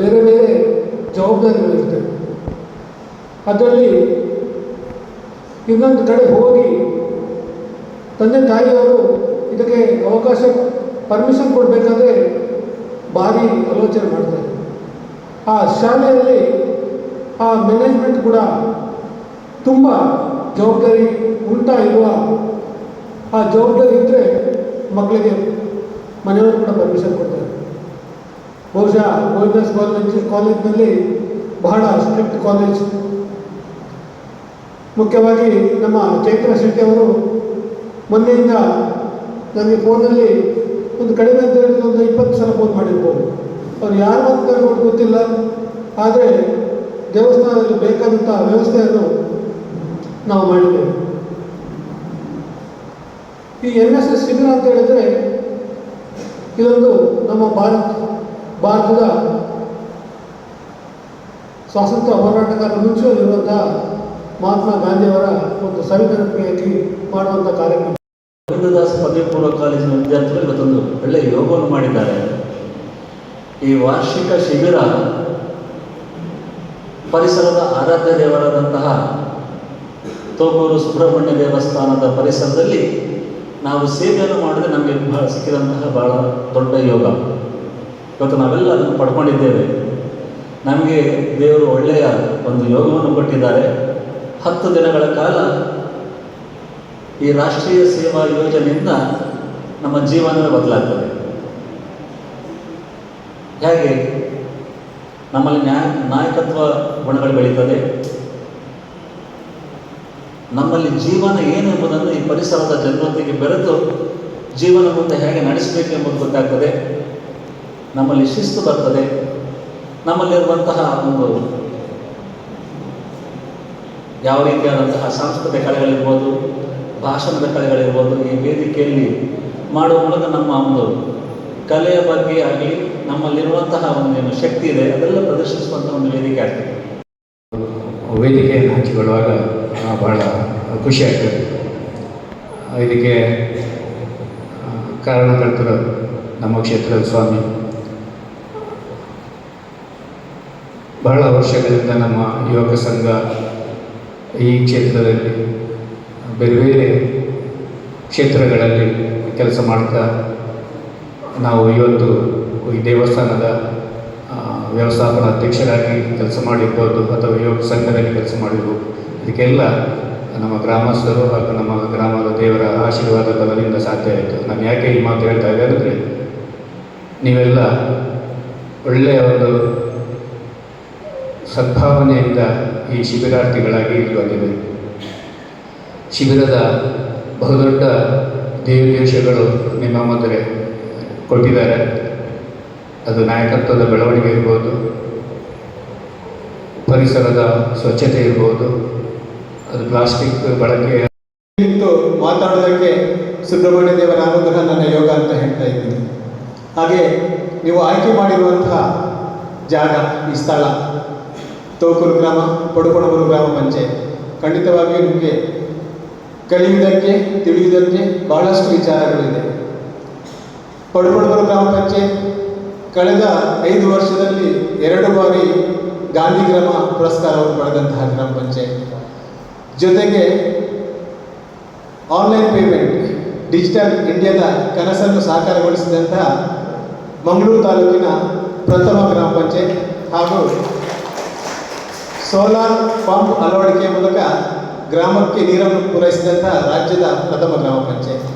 ಬೇರೆ ಬೇರೆ ಜವಾಬ್ದಾರಿಗಳಿರ್ತವೆ ಅದರಲ್ಲಿ ಇನ್ನೊಂದು ಕಡೆ ಹೋಗಿ ತಂದೆ ತಾಯಿಯವರು ಇದಕ್ಕೆ ಅವಕಾಶ ಪರ್ಮಿಷನ್ ಕೊಡಬೇಕಾದ್ರೆ ಭಾರಿ ಆಲೋಚನೆ ಮಾಡ್ತಾರೆ. ಆ ಶಾಲೆಯಲ್ಲಿ ಆ ಮ್ಯಾನೇಜ್ಮೆಂಟ್ ಕೂಡ ತುಂಬ ಜವಾಬ್ದಾರಿ ಉಂಟಾ ಇರುವ ಆ ಜವಾಬ್ದಾರಿ ಇದ್ದರೆ ಮಕ್ಕಳಿಗೆ ಮನೆಯವರು ಕೂಡ ಪರ್ಮಿಷನ್ ಕೊಡ್ತಾರೆ. ಬಹುಶಃ ಗೋವಿಂದಾಸ್ ಕಾಲೇಜ್ ಕಾಲೇಜ್ನಲ್ಲಿ ಬಹಳ ಸ್ಟ್ರಿಕ್ಟ್ ಕಾಲೇಜ್ ಮುಖ್ಯವಾಗಿ ನಮ್ಮ ಚೈತ್ರ ಶೆಟ್ಟಿ ಅವರು ಮೊನ್ನೆಯಿಂದ ನನಗೆ ಫೋನಲ್ಲಿ ಒಂದು ಕಡಿಮೆ ಅಂತ ಹೇಳಿದ್ರೆ ಒಂದು ಇಪ್ಪತ್ತು ಸಲ ಫೋನ್ ಮಾಡಿರ್ಬೋದು ಅವ್ರು ಯಾರು ಅಂತ ಗೊತ್ತಿಲ್ಲ. ಆದರೆ ದೇವಸ್ಥಾನದಲ್ಲಿ ಬೇಕಾದಂಥ ವ್ಯವಸ್ಥೆಯನ್ನು ನಾವು ಮಾಡಿದ್ದೇವೆ. ಈ ಎನ್ ಎಸ್ ಎಸ್ ಶಿಬಿರ ಅಂತ ಹೇಳಿದ್ರೆ ಇದೊಂದು ನಮ್ಮ ಭಾರತ ಭಾರತದ ಸ್ವಾತಂತ್ರ್ಯ ಹೋರಾಟಗಾರ ಮುಂಚೂಣಿರುವಂಥ ಮಹಾತ್ಮ ಗಾಂಧಿಯವರ ಒಂದು ಸವಿನೆನಪಿಗಾಗಿ ಮಾಡುವಂಥ ಕಾರ್ಯಕ್ರಮ. ಗೋವಿಂದದಾಸ್ ಪದವಿ ಪೂರ್ವ ಕಾಲೇಜಿನ ವಿದ್ಯಾರ್ಥಿಗಳು ಇವತ್ತೊಂದು ಒಳ್ಳೆಯ ಯೋಗವನ್ನು ಮಾಡಿದ್ದಾರೆ. ಈ ವಾರ್ಷಿಕ ಶಿಬಿರ ಪರಿಸರದ ಆರಾಧ್ಯ ದೇವರಾದಂತಹ ತೋಗೂರು ಸುಬ್ರಹ್ಮಣ್ಯ ದೇವಸ್ಥಾನದ ಪರಿಸರದಲ್ಲಿ ನಾವು ಸೇವೆಯನ್ನು ಮಾಡಿದ್ರೆ ನಮಗೆ ಬಹಳ ಸಿಕ್ಕಿದಂತಹ ಬಹಳ ದೊಡ್ಡ ಯೋಗ. ಇವತ್ತು ನಾವೆಲ್ಲ ಅದನ್ನು ಪಡ್ಕೊಂಡಿದ್ದೇವೆ. ನಮಗೆ ದೇವರು ಒಳ್ಳೆಯ ಒಂದು ಯೋಗವನ್ನು ಕೊಟ್ಟಿದ್ದಾರೆ. ಹತ್ತು ದಿನಗಳ ಕಾಲ ಈ ರಾಷ್ಟ್ರೀಯ ಸೇವಾ ಯೋಜನೆಯಿಂದ ನಮ್ಮ ಜೀವನವೇ ಬದಲಾಗ್ತದೆ. ಹೇಗೆ? ನಮ್ಮಲ್ಲಿ ನ್ಯಾಯ ನಾಯಕತ್ವ ಗುಣಗಳು ಬೆಳೀತದೆ. ನಮ್ಮಲ್ಲಿ ಜೀವನ ಏನು ಎಂಬುದನ್ನು ಈ ಪರಿಸರದ ಜನರೊಂದಿಗೆ ಬೆರೆತು ಜೀವನ ಮುಂದೆ ಹೇಗೆ ನಡೆಸಬೇಕು ಎಂಬುದು ಗೊತ್ತಾಗ್ತದೆ. ನಮ್ಮಲ್ಲಿ ಶಿಸ್ತು ಬರ್ತದೆ. ನಮ್ಮಲ್ಲಿರುವಂತಹ ಒಂದು ಯಾವ ರೀತಿಯಾದಂತಹ ಸಾಂಸ್ಕೃತಿಕ ಕಲೆಗಳಿರ್ಬೋದು, ಭಾಷಣದ ಕಲೆಗಳಿರ್ಬೋದು, ಈ ವೇದಿಕೆಯಲ್ಲಿ ಮಾಡುವ ಮೂಲಕ ನಮ್ಮ ಒಂದು ಕಲೆಯ ಬಗ್ಗೆ ಆಗಲಿ, ನಮ್ಮಲ್ಲಿರುವಂತಹ ಒಂದೇನು ಶಕ್ತಿ ಇದೆ, ಅದೆಲ್ಲ ಪ್ರದರ್ಶಿಸುವಂಥ ಒಂದು ವೇದಿಕೆ ಆಗ್ತದೆ. ವೇದಿಕೆಯನ್ನು ಹಂಚಿಕೊಳ್ಳುವಾಗ ಬಹಳ ಖುಷಿ ಆಗ್ತದೆ. ಇದಕ್ಕೆ ಕಾರಣಕರ್ತರು ನಮ್ಮ ಕ್ಷೇತ್ರದ ಸ್ವಾಮಿ ಬಹಳ ವರ್ಷಗಳಿಂದ ನಮ್ಮ ಯುವಕ ಸಂಘ ಈ ಕ್ಷೇತ್ರದಲ್ಲಿ, ಬೇರೆ ಬೇರೆ ಕ್ಷೇತ್ರಗಳಲ್ಲಿ ಕೆಲಸ ಮಾಡ್ತಾ, ನಾವು ಇವತ್ತು ಈ ದೇವಸ್ಥಾನದ ವ್ಯವಸ್ಥಾಪನ ಅಧ್ಯಕ್ಷರಾಗಿ ಕೆಲಸ ಮಾಡಿರ್ಬೋದು ಅಥವಾ ಯುವಕ ಸಂಘದಲ್ಲಿ ಕೆಲಸ ಮಾಡಿರ್ಬೋದು. ಇದಕ್ಕೆಲ್ಲ ನಮ್ಮ ಗ್ರಾಮಸ್ಥರು ಹಾಗೂ ನಮ್ಮ ಗ್ರಾಮದ ದೇವರ ಆಶೀರ್ವಾದ ಬಲದಿಂದ ಸಾಧ್ಯ ಆಯಿತು. ನಾನು ಯಾಕೆ ಈ ಮಾತು ಹೇಳ್ತಾ ಇದ್ದೆ ಅಂದರೆ, ನೀವೆಲ್ಲ ಒಳ್ಳೆಯ ಒಂದು ಸದ್ಭಾವನೆಯಿಂದ ಈ ಶಿಬಿರಾರ್ಥಿಗಳಾಗಿ ಇಲ್ಲಿ ಬಂದಿದೆ ಶಿಬಿರದ ಬಹುದೊಡ್ಡ ದೇವದೇಶಗಳು ನಿಮ್ಮ ಮುಂದೆ ಕೊಟ್ಟಿದ್ದಾರೆ. ಅದು ನಾಯಕತ್ವದ ಬೆಳವಣಿಗೆ ಇರ್ಬೋದು. ಪರಿಸರದ ಸ್ವಚ್ಛತೆ ಇರ್ಬೋದು. ಅದು ಪ್ಲಾಸ್ಟಿಕ್ ಬಳಕೆ. ಇತ್ತು ಮಾತಾಡೋದಕ್ಕೆ ಸುಬ್ರಹ್ಮಣ್ಯ ದೇವರ ಅನುಗ್ರಹ ನನ್ನ ಯೋಗ ಅಂತ ಹೇಳ್ತಾ ಇದ್ದೀನಿ. ಹಾಗೆ ನೀವು ಆಯ್ಕೆ ಮಾಡಿರುವಂತಹ ಜಾಗ, ಈ ಸ್ಥಳ ತೋಕೂರು ಗ್ರಾಮ ಪಡುಕೊಣಗೂರು ಗ್ರಾಮ ಪಂಚಾಯತ್. ಖಂಡಿತವಾಗಿಯೂ ನಿಮಗೆ ಕಲಿಯುವುದಕ್ಕೆ, ತಿಳಿಯುವುದಕ್ಕೆ ಬಹಳಷ್ಟು ವಿಚಾರಗಳಿದೆ. ಪಡುಕೊಣಗೂರು ಗ್ರಾಮ ಪಂಚಾಯತ್ ಕಳೆದ ಐದು ವರ್ಷದಲ್ಲಿ ಎರಡು ಬಾರಿ ಗಾಂಧಿ ಗ್ರಾಮ ಪುರಸ್ಕಾರವನ್ನು ಪಡೆದಂತಹ ಗ್ರಾಮ ಪಂಚಾಯತ್. ಜೊತೆಗೆ ಆನ್ಲೈನ್ ಪೇಮೆಂಟ್, ಡಿಜಿಟಲ್ ಇಂಡಿಯಾದ ಕನಸನ್ನು ಸಾಕಾರಗೊಳಿಸಿದಂತಹ ಮಂಗಳೂರು ತಾಲೂಕಿನ ಪ್ರಥಮ ಗ್ರಾಮ ಪಂಚಾಯತ್ ಹಾಗೂ ಸೋಲಾರ್ ಪಂಪ್ ಅಳವಡಿಕೆ ಮೂಲಕ ಗ್ರಾಮಕ್ಕೆ ನೀರನ್ನು ಪೂರೈಸಿದಂತಹ ರಾಜ್ಯದ ಪ್ರಥಮ ಗ್ರಾಮ ಪಂಚಾಯತ್.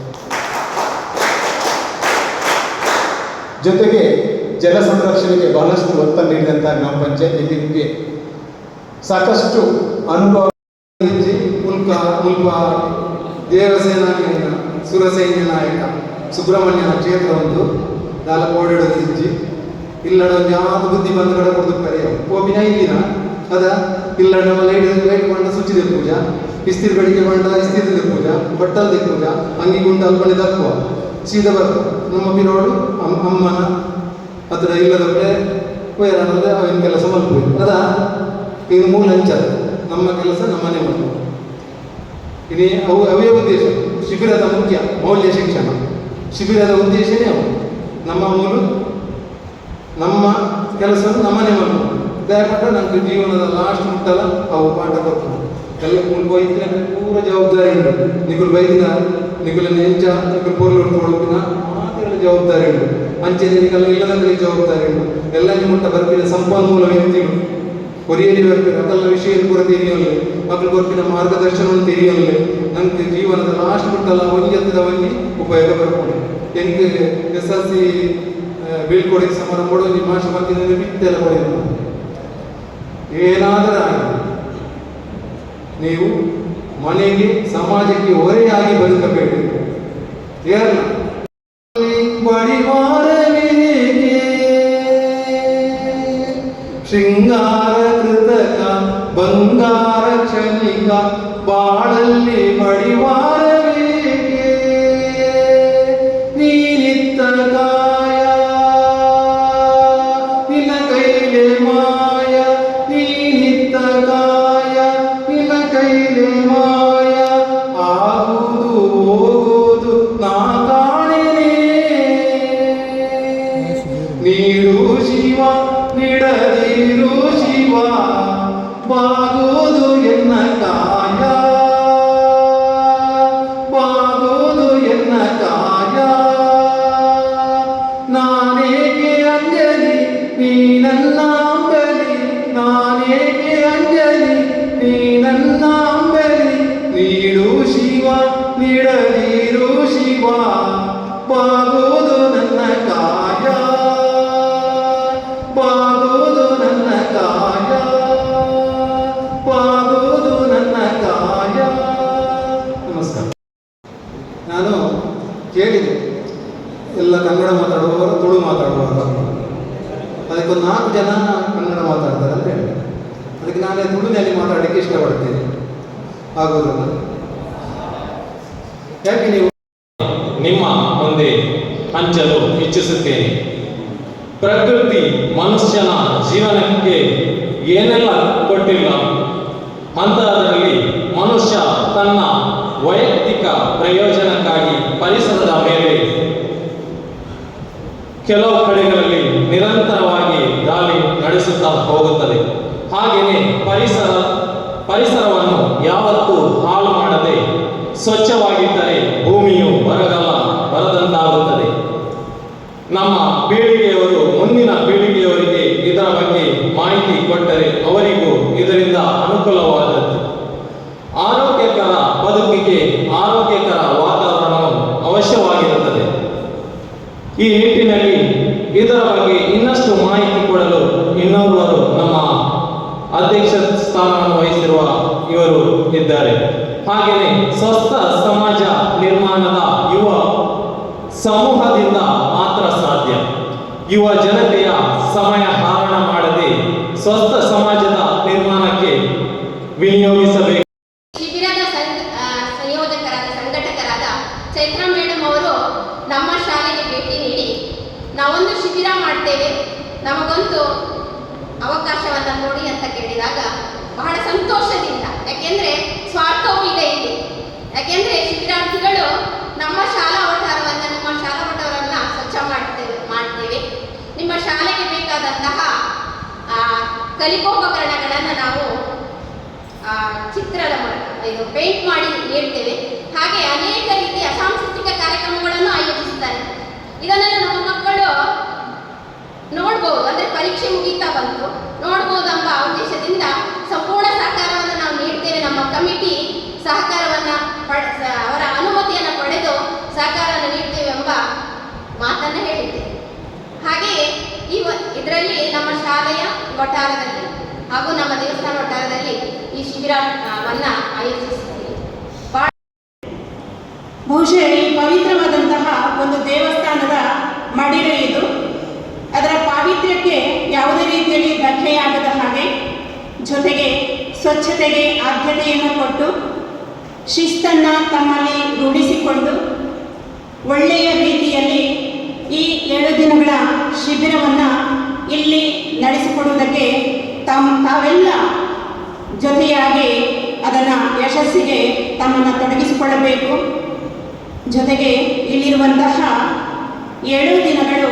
ಜೊತೆಗೆ ಜಲ ಸಂರಕ್ಷಣೆಗೆ ಬಹಳಷ್ಟು ಒತ್ತ ನೀಡಿದಂತಹ ಗ್ರಾಮ ಪಂಚಾಯತ್ ನಿಮಗೆ ಸಾಕಷ್ಟು ಅನುಭವ ಇಜ್ಜಿ ಮುಲ್ಪ ಮುಲ್ಪ ದೇವಸೇನಾನಿಯ ಸುರಸೈನ್ಯ ನಾಯಕ, ಸುಬ್ರಹ್ಮಣ್ಯನ ಕ್ಷೇತ್ರ ಒಂದು ದಾಲ ಓಡಿಡೋದು ಇಜ್ಜಿ ಇಲ್ಲಡ ಯಾವುದು ಬುದ್ಧಿ ಬಂದ ಕಡೆ ಇಲ್ಲಿನ ಅದ? ಇಲ್ಲ, ನಮ್ಮ ಲೈಟ್ ಲೈಟ್ ಬಂಡ ಸುಚ್ಚಿದ ಪೂಜಾ. ಇಸ್ತಿರ್ ಬೆಳಿಗ್ಗೆ ಬಂಡ ಇಸ್ತಿರ್ದ ಪೂಜಾ. ಬಟ್ಟಲ್ದ ಪೂಜಾ. ಅಂಗಿ ಗುಂಡ ಅಲ್ಪಣಿ ತಕ್ಕುವ ಸೀದಾ ಬರ್ತ. ನಮ್ಮ ಬಿರೋಡು ಅಮ್ ಅಮ್ಮನ ಹತ್ರ ಇಲ್ಲದ ಕಡೆ ವೈರಾಣದ ಅವನ ಕೆಲಸ ಮಲ್ಪು ಅದ? ಇದು ಮೂಲ ಹಂಚ. ನಮ್ಮ ಕೆಲಸ ನಮ್ಮನೆ ಮಾಡುವ ಇನಿ ಅವು ಅವೇ ಉದ್ದೇಶ. ಶಿಬಿರದ ಮುಖ್ಯ ಮೌಲ್ಯ ಶಿಕ್ಷಣ. ಶಿಬಿರದ ಉದ್ದೇಶನೇ ಅವು. ನಮ್ಮ ಮೂಲ, ನಮ್ಮ ಕೆಲಸ ನಮ್ಮನೆ ಮಾಡುವ ದಯಮಾಡ ನಮ್ದು ಜೀವನದ ಲಾಸ್ಟ್ ಮುಟ್ಟಲ್ಲ ಅವು ಪಾಠ ಕೊಡ್ತಾರೆ ಎಲ್ಲ ಮುಲ್ಪ ಇದ್ರೆ ಪೂರ ಜವಾಬ್ದಾರಿ ಉಂಟು ನಿಗುಲು ಬೈದಿನ ನಿಗುಲ ನೆಂಚ ನಿಗುಲು ಪೊರ್ಲು ಉಟ್ಕೊಳಕಿನ ಮಾತ್ರ ಜವಾಬ್ದಾರಿ ಉಂಟು ಅಂಚೆ ನಿಗಲ್ಲ ಇಲ್ಲದಂದ್ರೆ ಜವಾಬ್ದಾರಿ ಉಂಟು ಎಲ್ಲ ಮುಟ್ಟ ಬರ್ತಿನ ಸಂಪನ್ಮೂಲ ವ್ಯಕ್ತಿಗಳು. ಕೊರಿಯಲ್ಲಿ ಬರ್ಪಿನ ಅದೆಲ್ಲ ವಿಷಯ ಪೂರ ತೆರೆಯಲ್ಲ ಮಕ್ಕಳು ಬರ್ತಿನ ಮಾರ್ಗದರ್ಶನವನ್ನು ತೆರೆಯಲ್ಲಿ ನಂಗೆ ಜೀವನದ ಲಾಸ್ಟ್ ಮುಟ್ಟಲ್ಲ ಹತ್ತದ ಉಪಯೋಗ ಬರ್ಕೊಂಡು ಹೆಂಗೆ ಎಸ್ ಎಲ್ ಸಿ ಬೀಳ್ಕೊಡಿಗೆ ಸಮಾರಂಭ ನಿಮ್ಮ ಮಾಶ ಬಂದಿದ್ದ ಬಿತ್ತೆಲ್ಲ ಪಡೆಯುವುದು ಏನಾದರೂ ಆಗಲಿ ನೀವು ಮನೆಗೆ ಸಮಾಜಕ್ಕೆ ಹೊರೆಯಾಗಿ ಬದುಕಬೇಕು ಏನ ಬಡಿವಾರವಿಗೆ ಶೃಂಗಾರ ಕೃತಕ ಬಂಗಾರ ಕ್ಷಣಿಕ ಬಾಳಲ್ಲಿ ಬಡಿವಾರವಿಗೆ ಕೇಳಿದೆ. ಎಲ್ಲ ಕನ್ನಡ ಮಾತಾಡುವವರು ತುಳು ಮಾತಾಡುವವರು. ಅದಕ್ಕೊಂದು ನಾಲ್ಕು ಜನ ಕನ್ನಡ ಮಾತಾಡ್ತಾರೆ ಅಂತ ಹೇಳಿ ಅದಕ್ಕೆ ನಾನೇ ತುಳುನಲ್ಲಿ ಮಾತಾಡಲಿಕ್ಕೆ ಇಷ್ಟಪಡ್ತೇನೆ. ಆಗೋದಿಲ್ಲ. ಯಾಕೆ ನೀವು? ನಿಮ್ಮ ಮುಂದೆ ಹಂಚಲು ಇಚ್ಛಿಸುತ್ತೇನೆ ಪ್ರಕೃತಿ ಮನುಷ್ಯನ ಜೀವನಕ್ಕೆ ಏನೆಲ್ಲ ಕೊಟ್ಟಿಲ್ಲ ಇದರಿಂದ ಅನುಕೂಲವಾದದ್ದು ಸಮಾಜದ ನಿರ್ಮಾಣಕ್ಕೆ ವಿನಿಯೋಗಿಸಬೇಕು ಶಿಬಿರದ ಸಂ- ಆ, ಸಂಯೋಜಕರಾದ ಸಂಘಟಕರಾದ ಚೈತ್ರ ಮೇಡಮ್ ಅವರು ನಮ್ಮ ಶಾಲೆಗೆ ಭೇಟಿ ನೀಡಿ ನಾವೊಂದು ಶಿಬಿರ ಮಾಡ್ತೇವೆ ನಮಗೊಂದು ಅವಕಾಶವನ್ನ ಕೊಡಿ ಅಂತ ಕೇಳಿದಾಗ ಬಹಳ ಸಂತೋಷದಿಂದ ಯಾಕೆಂದ್ರೆ ಸ್ವಾರ್ಥವೂ ಇದೆ ಇಲ್ಲಿ ಯಾಕೆಂದ್ರೆ ಶಿಬಿರಾರ್ಥಿಗಳು ನಮ್ಮ ಶಾಲಾ ವಠಾರವನ್ನ ನಿಮ್ಮ ಶಾಲಾ ವಠಾರವನ್ನ ಸ್ವಚ್ಛ ಮಾಡ್ತೇವೆ ಮಾಡ್ತೇವೆ ನಿಮ್ಮ ಶಾಲೆಗೆ ಬೇಕಾದಂತಹ ಆ, ಕಲಿಕೋಪಕರಣಗಳನ್ನು ನಾವು ಚಿತ್ರದ ಇದು ಪೇಂಟ್ ಮಾಡಿ ಹೇಳ್ತೇವೆ. ಹಾಗೆ ಅನೇಕ ರೀತಿಯ ಸಾಂಸ್ಕೃತಿಕ ಕಾರ್ಯಕ್ರಮಗಳನ್ನು ಆಯೋಜಿಸುತ್ತಾರೆ. ಇದನ್ನೆಲ್ಲ ನಮ್ಮ ಮಕ್ಕಳು ನೋಡ್ಬೋದು. ಅಂದರೆ ಪರೀಕ್ಷೆ ಮುಗೀತಾ ಬಂತು. ನೋಡ್ಬೋದು ಉದ್ದೇಶದಿಂದ ಸಂಪೂರ್ಣ ಸಹಕಾರವನ್ನು ನಾವು ನೀಡ್ತೇವೆ. ನಮ್ಮ ಕಮಿಟಿ ಸಹಕಾರವನ್ನು ಪಡೆ ಅವರ ಅನುಮತಿಯನ್ನು ಪಡೆದು ಸಹಕಾರವನ್ನು ನೀಡ್ತೇವೆ ಎಂಬ ಮಾತನ್ನು ಹೇಳಿದ್ದೇವೆ ಹಾಗೆಯೇ ಈ ಇದರಲ್ಲಿ ನಮ್ಮ ವಠಾರದಲ್ಲಿ ಹಾಗೂ ನಮ್ಮ ದೇವಸ್ಥಾನ ವಠಾರದಲ್ಲಿ ಈ ಶಿಬಿರವನ್ನ ಆಯೋಜಿಸಿದ್ದೀವಿ. ಬಹುಶಃ ಈ ಪವಿತ್ರವಾದಂತಹ ಒಂದು ದೇವಸ್ಥಾನದ ಮಡಿಲೆ ಇದು. ಅದರ ಪಾವಿತ್ರ್ಯಕ್ಕೆ ಯಾವುದೇ ರೀತಿಯಲ್ಲಿ ಧಕ್ಕೆಯಾಗದ ಹಾಗೆ ಜೊತೆಗೆ ಸ್ವಚ್ಛತೆಗೆ ಆದ್ಯತೆಯನ್ನು ಕೊಟ್ಟು ಶಿಸ್ತನ್ನು ತಮ್ಮಲ್ಲಿ ರೂಢಿಸಿಕೊಂಡು ಒಳ್ಳೆಯ ರೀತಿಯಲ್ಲಿ ಈ ಏಳು ದಿನಗಳ ಶಿಬಿರವನ್ನು ತಮ್ಮ ತಾವೆಲ್ಲ ಜೊತೆಯಾಗಿ ಅದನ್ನು ಯಶಸ್ಸಿಗೆ ತಮ್ಮನ್ನು ತೊಡಗಿಸಿಕೊಳ್ಳಬೇಕು. ಜೊತೆಗೆ ಇಲ್ಲಿರುವಂತಹ ಏಳು ದಿನಗಳು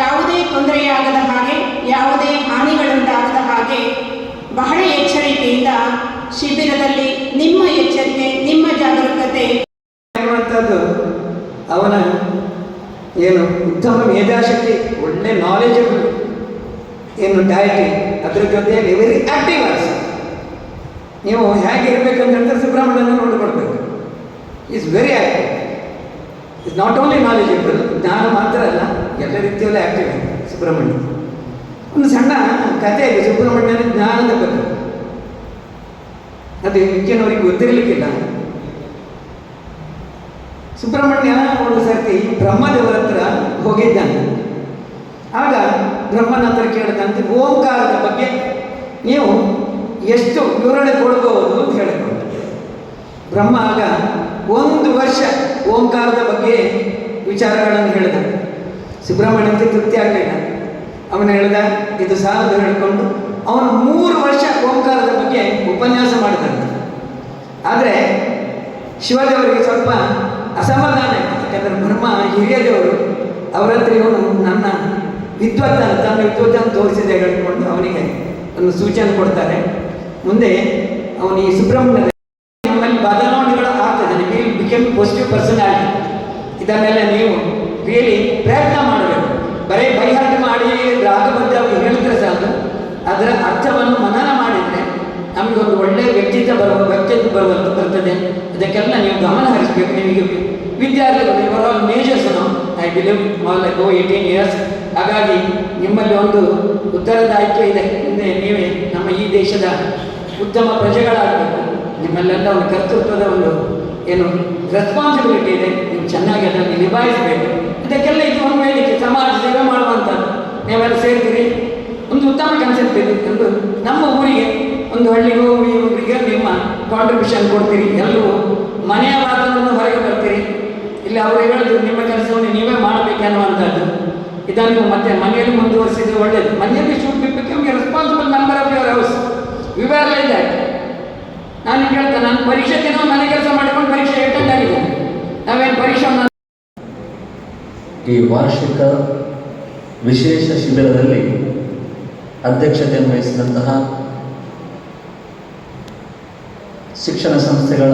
ಯಾವುದೇ ತೊಂದರೆಯಾಗದ ಹಾಗೆ, ಯಾವುದೇ ಹಾನಿಗಳುಂಟಾಗದ ಹಾಗೆ ಬಹಳ ಎಚ್ಚರಿಕೆಯಿಂದ ಶಿಬಿರದಲ್ಲಿ ನಿಮ್ಮ ಎಚ್ಚರಿಕೆ, ನಿಮ್ಮ ಜಾಗರೂಕತೆ ಅವನ ಏನು ಉತ್ತಮ ಮೇಧಾಶಕ್ತಿ, ಒಳ್ಳೆ ನಾಲೆಜ್ ಏನು ಡಯಟಿ ಅದ್ರ ಜೊತೆಯಲ್ಲಿ ವೆರಿ ಆಕ್ಟಿವ್ ಆಲ್ಸ ನೀವು ಹೇಗೆ ಇರಬೇಕಂತ ಸುಬ್ರಹ್ಮಣ್ಯನ ನೋಡಿಕೊಳ್ಬೇಕು. Is very active is not only knowledgeable ಜ್ಞಾನ ಮಾತ್ರ ಅಲ್ಲ, ಎಲ್ಲ ರೀತಿಯಲ್ಲೂ ಆಕ್ಟಿವ್ ಸುಬ್ರಹ್ಮಣ್ಯ. ಒಂದು ಸಣ್ಣ ಕಥೆ ಇದೆ ಸುಬ್ರಹ್ಮಣ್ಯನ ಜ್ಞಾನದ ಬಗ್ಗೆ ಅದು ಹೆಚ್ಚಿನವರಿಗೆ ಗೊತ್ತಿರಲಿಕ್ಕಿಲ್ಲ. ಸುಬ್ರಹ್ಮಣ್ಯ ಒಂದು ಸರ್ತಿ ಬ್ರಹ್ಮದೇವರ ಹತ್ರ ಹೋಗಿದ್ದಾನೆ. ಬ್ರಹ್ಮನ ಹತ್ರ ಕೇಳಿದಂತೆ ಓಂಕಾರದ ಬಗ್ಗೆ ನೀವು ಎಷ್ಟು ವಿವರಣೆ ಕೊಡ್ಬೋದು ಅಂತ ಹೇಳಿಕೊಂಡು. ಬ್ರಹ್ಮ ಆಗ ಒಂದು ವರ್ಷ ಓಂಕಾರದ ಬಗ್ಗೆ ವಿಚಾರಗಳನ್ನು ಹೇಳಿದ. ಸುಬ್ರಹ್ಮಣ್ಯಕ್ಕೆ ತೃಪ್ತಿ ಆಗಲಿಲ್ಲ. ಅವನು ಹೇಳಿದ, ಇದು ಸಾಲದು ಹೇಳಿಕೊಂಡು ಅವನು ಮೂರು ವರ್ಷ ಓಂಕಾರದ ಬಗ್ಗೆ ಉಪನ್ಯಾಸ ಮಾಡಿದಂತೆ ಆದರೆ ಶಿವದೇವರಿಗೆ ಸ್ವಲ್ಪ ಅಸಮಾಧಾನ ಆಯಿತು ಯಾಕಂದರೆ ಬ್ರಹ್ಮ ಹಿರಿಯ ದೇವರು, ಅವರತ್ರ ಇವನು ನನ್ನ ವಿದ್ವತ್ತನ್ನು ತನ್ನ ವಿದ್ವತ್ತನ್ನು ತೋರಿಸಿದೆ ಹೇಳಿಕೊಂಡು ಅವನಿಗೆ ಒಂದು ಸೂಚನೆ ಕೊಡ್ತಾರೆ. ಮುಂದೆ ಅವನು ಈ ಸುಬ್ರಹ್ಮಣ್ಯ ನಿಮ್ಮಲ್ಲಿ ಬದಲಾವಣೆಗಳು ಆಗ್ತದೆ. ನಿಮಗೆ ಬಿಕೆಮ್ ಪಾಸಿಟಿವ್ ಪರ್ಸನಾಲಿಟಿ ಇದನ್ನೆಲ್ಲ ನೀವು ರಿಯಲಿ ಪ್ರಯತ್ನ ಮಾಡಬೇಕು. ಬರೀ ಬೈಹಾಟ ಮಾಡಿ ರಾಗಬದ್ಧವಾಗಿ ಹೇಳಿದ್ರೆ ಸಾಕು. ಅದರ ಅರ್ಥವನ್ನು ಮನನ ಮಾಡಿದರೆ ಒಂದು ಒಳ್ಳೆಯ ವ್ಯಕ್ತಿತ್ವ ಬರುವ ವ್ಯಕ್ತಿತ್ವ ಬರುವಂತ ಬರ್ತದೆ. ಅದಕ್ಕೆಲ್ಲ ನೀವು ಗಮನ ಹರಿಸಬೇಕು. ನಿಮಗೆ ವಿದ್ಯಾರ್ಥಿಗಳು ಇವರ all majors I believe all go eighteen years ಹಾಗಾಗಿ ನಿಮ್ಮಲ್ಲಿ ಒಂದು ಉತ್ತರದಾಯಿತ್ವ ಇದೆ. ಮುಂದೆ ನೀವೇ ನಮ್ಮ ಈ ದೇಶದ ಉತ್ತಮ ಪ್ರಜೆಗಳಾಗಬೇಕು. ನಿಮ್ಮಲ್ಲೆಲ್ಲ ಒಂದು ಕರ್ತೃತ್ವದ ಒಂದು ಏನು ರೆಸ್ಪಾನ್ಸಿಬಿಲಿಟಿ ಇದೆ. ನೀವು ಚೆನ್ನಾಗಿ ಅದನ್ನು ನಿಭಾಯಿಸಬೇಕು. ಇದಕ್ಕೆಲ್ಲ ಇದು ಒಂದು ವೇದಿಕೆ ಸಮಾಜ ಸೇವೆ ಮಾಡುವಂಥದ್ದು. ನೀವೆಲ್ಲ ಸೇರ್ತೀರಿ. ಒಂದು ಉತ್ತಮ ಕನ್ಸೆಪ್ಟ್ ಇದೆ. ಎಂದು ನಮ್ಮ ಊರಿಗೆ ಒಂದು ಹಳ್ಳಿಗೂ ಈ ಊರಿಗೆ ನಿಮ್ಮ ಕಾಂಟ್ರಿಬ್ಯೂಷನ್ ಕೊಡ್ತೀರಿ. ಎಲ್ಲರೂ ಮನೆಯ ವಾತಾವರಣ ಹೊರಗೆ ಬರ್ತೀರಿ ಇಲ್ಲಿ ಅವರು ಹೇಳಿದ್ರು ನಿಮ್ಮ ಅನ್ನುವಂಥದ್ದು ಇದನ್ನು ಮತ್ತೆ ಮನೆಯಲ್ಲಿ ಮುಂದುವರಿಸಿದ್ರೆ ಒಳ್ಳೆಯದು ಮನೆಯಲ್ಲಿ should be become responsible member of your house ವಿವರ ಇದೆ ನಾನು ಕೇಳ್ತೇನೆ ನಾನು ಪರೀಕ್ಷೆ ದಿನ ಮನೆ ಕೆಲಸ ಮಾಡಿಕೊಂಡು ಪರೀಕ್ಷೆ ಅಟೆಂಡ್ ಆಗಿದೆ. ನಾವೇನು ಪರೀಕ್ಷೆ ಈ ವಾರ್ಷಿಕ ವಿಶೇಷ ಶಿಬಿರದಲ್ಲಿ ಅಧ್ಯಕ್ಷತೆಯನ್ನು ವಹಿಸಿದಂತಹ ಶಿಕ್ಷಣ ಸಂಸ್ಥೆಗಳ